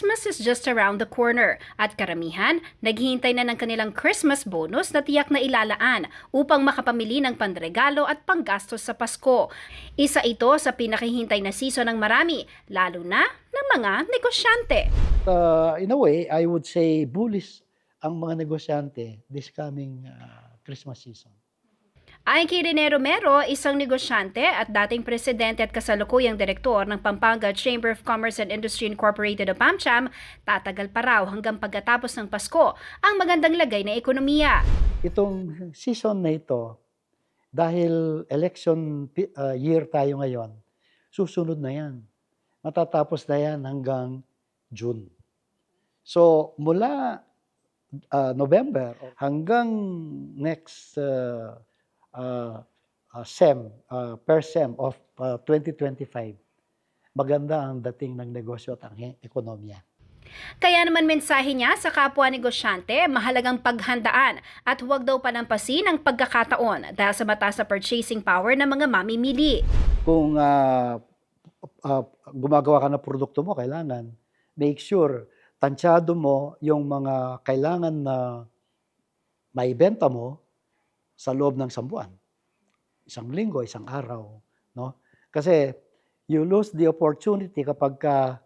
Christmas is just around the corner at karamihan naghihintay na ng kanilang Christmas bonus na tiyak na ilalaan upang makapamili ng pandregalo at panggastos sa Pasko. Isa ito sa pinakihintay na season ng marami, lalo na ng mga negosyante. uh, in a way, I would say bullish ang mga negosyante this coming uh, Christmas season. Ayon kay Rene Romero, isang negosyante at dating presidente at kasalukuyang direktor ng Pampanga Chamber of Commerce and Industry Incorporated o PAMCHAM, tatagal pa raw hanggang pagkatapos ng Pasko ang magandang lagay ng ekonomiya. Itong season na ito, dahil election uh, year tayo ngayon, susunod na yan. Matatapos na yan hanggang June. So, mula uh, November hanggang next uh, uh, uh, SEM, uh, per SEM of uh, 2025, maganda ang dating ng negosyo at ang ekonomiya. Kaya naman mensahe niya sa kapwa negosyante, mahalagang paghandaan at huwag daw palampasin ang pagkakataon dahil sa mataas na purchasing power ng mga mamimili. kung ah, ah, gumagawa ka ng produkto mo, kailangan make sure tansyado mo yung mga kailangan na maibenta mo sa loob ng sambuan. Isang linggo, isang araw. No? Kasi you lose the opportunity kapag ka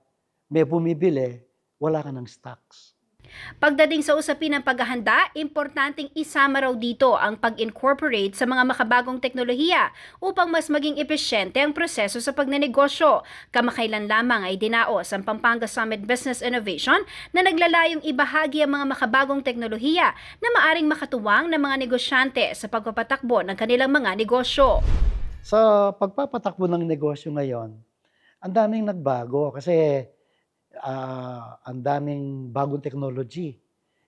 may bumibili, wala ka ng stocks. Pagdating sa usapin ng paghahanda, importanteng isama raw dito ang pag-incorporate sa mga makabagong teknolohiya upang mas maging epesyente ang proseso sa pagnenegosyo. Kamakailan lamang ay dinaos ang Pampanga Summit Business Innovation na naglalayong ibahagi ang mga makabagong teknolohiya na maaring makatuwang ng mga negosyante sa pagpapatakbo ng kanilang mga negosyo. Sa pagpapatakbo ng negosyo ngayon, ang daming nagbago kasi ah, ang daming bagong technology.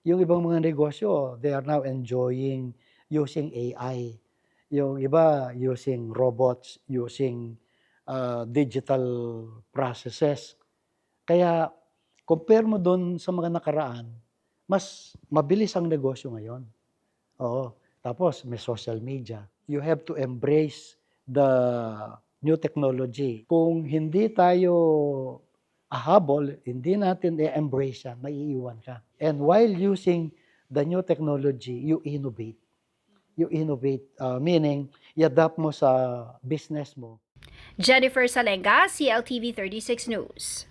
Yung ibang mga negosyo, they are now enjoying using AI. Yung iba using robots, using ah, digital processes. Kaya compare mo doon sa mga nakaraan, mas mabilis ang negosyo ngayon. Oo. Tapos may social media. You have to embrace the new technology. Kung hindi tayo ahabol, hindi natin i-embrace yan, maiiwan ka. And while using the new technology, you innovate. You innovate, uh, meaning, i-adapt mo sa business mo. Jennifer Salenga, CLTV 36 News.